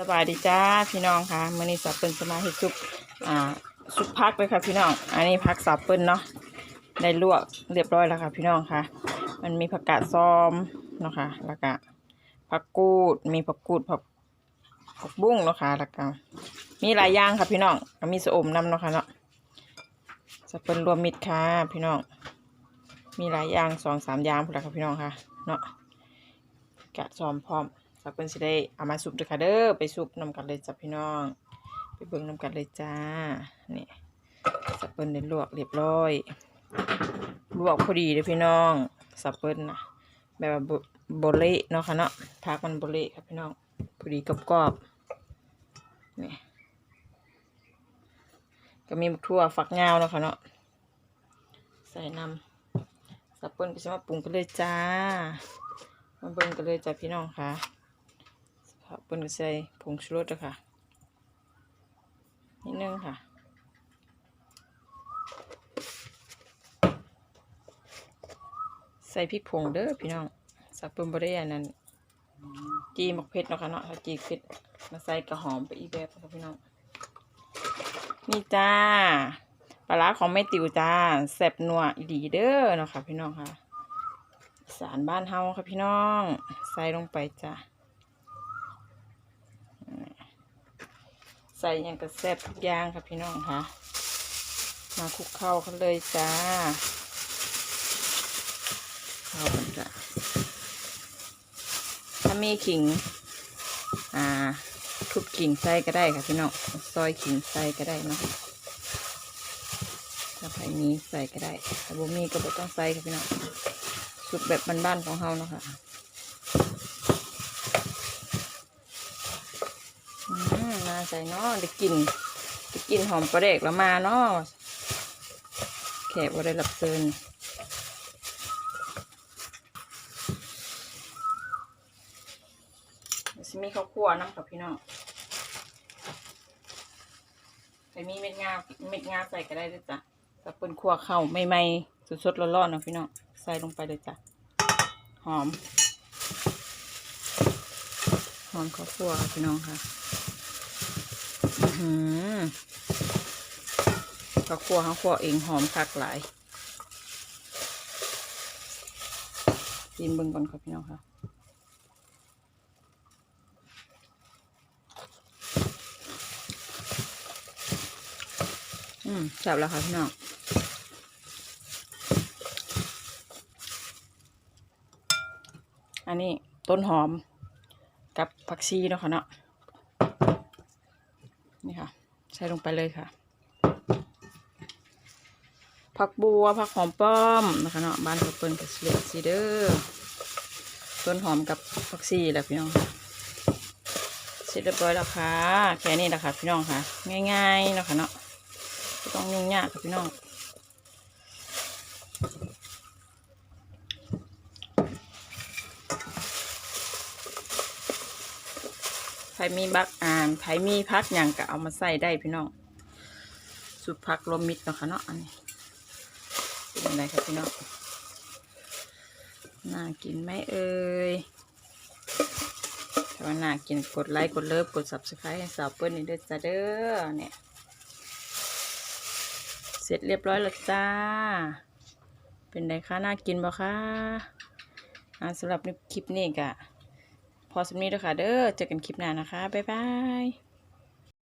สบายดีจ้าพี่น้องค่ะมื่อนี้สับเปิ้ลสมาเฮ็ดซุปอ่าซุปพักเลยค่ะพี่น้อง อันนี้พักสับเปิ้ลเนาะได้ลวกเรียบร้อยแล้วค่ะ พี่น้องค่ะ มันมีผักกาดซ้อมเนาะค่ะแล้วก็ผักกูดมีผักกูดผักผักบุ้งเนาะค่ะแล้วก็มีหลายอย่างค่ะพี่น้องมีสะอมน้ำเนาะค่ะเนาะสับเปิ้ลรวมมิตรค่ะพี่น้อง มีหลายอย่างสองสามอย่างพอแล้วค่ะพี่น้องค่ะเนาะกาดซ้อมพร้อม สักเพิ่นสิได้เอามาสุปเด้อค่ะเด้อไปสุปนำกันเลยจ้ะพี่น้อง ไปเบิ่งนำกันเลยจ้านี่สักเพิ่นได้ลวกเรียบร้อยลวกพอดีเลยพี่น้องสับเปิ้ลนะแบบว่าบ่บ่เละเนาะค่ะเนาะพักมันบเละครับพี่น้องพอดีกรอบๆนี่ก็มีทั่วฝักยาวเนาะค่ะเนาะใส่น้ำสับเปิ้ลก็จะมาปรุงกันเลยจ้ามาเบิ่งกันเลยจ้ะพี่น้องค่ะ ครับเปิ้นก็ใส่ผงชูรสด้วยค่ะนิดนึงค่ะใส่พริกผงเด้อพี่น้องสับเปิ้ลบริยานั้นจีหมกเผ็ดเนาะค่ะเนาะถ้าจีเผ็ดมาใส่กระหอมไปอีกแบบค่ะพี่น้องนี่จ้าปลาร้าของแม่ติ๋วจ้าแซ่บนัวอีดีเด้อเนาะค่ะพี่น้องค่ะ สารบ้านเฮาค่ะพี่น้อง ใส่ลงไปจ้า ใส่ยังกระแซบทุกอย่างค่ะพี่น้องค่ะ มาคลุกเข้ากันเลยจ้าเข้ากันจ้ะถ้ามีขิง อ่า ทุบขิงใส่ก็ได้ค่ะพี่น้อง ซอยขิงใส่ก็ได้เนาะถ้าใครมีใส่ก็ได้ถ้าบ่มีก็บ่ต้องใส่ค่ะพี่น้องสุกแบบบ้านๆของเฮาเนาะค่ะ อื มาใส่เนาะได้กลินได้กลินหอมปลาเด็กแล้วมาเนาะแขกว่าได้รับเชิญสิมีข้าวคั่วน้ำกับพี่น้องใส่มีเม็ดงาเม็ดงาใส่ก็ได้ด้วยจ้ะกับเป็นคั่วข้าวใหม่ๆสดๆร้อนๆนะพี่น้องใส่ลงไปเลยจ้ะหอม หอมข้าวคั่วพี่น้องค่ะ หือข้าวคั่วข้าวคั่วเองหอมคักหลายกินเบิ่งก่อนค่ะพี่น้องค่ะอืมจับแล้วค่ะพี่น้องอันนี้ต้นหอมกับผักชีเนาะค่ะเนาะ ส่ลงไปเลยค่ะ ผักบัวผักหอมป้อมนะคะเนาะบ้านเขาเปิ้นกับเลซีเดอร์ต้นหอมกับผักชีแหละพี่น้องเสร็จเรียบร้อยแล้วค่ะแค่นี้แหละค่ะพี่น้องค่ะ ง่ายๆนะค่ะเนาะไม่ต้องยุ่งยากค่ะพี่น้อง ไผมีบักอ่านไผมีพักอย่างก็เอามาใส่ได้พี่น้องสุดพักรวมมิตรเนาะค่ะเนาะอันนี้เป็นอะไรครับพี่น้องน่ากินไหมเอ่ยถ้าว่าน่ากินกดไลค์กดเลิฟกด subscribe ให้สาวเปิ้ลนี่เด้อจ้าเด้อเนี่ยเสร็จเรียบร้อยแล้วจ้า เป็นไงคะน่ากินบ่คะอ่าสำหรับในคลิปนี้ก็ พอสำนี้ด้วค่ะเด้อเจอกันคลิปหน้านะคะ บ๊ายบาย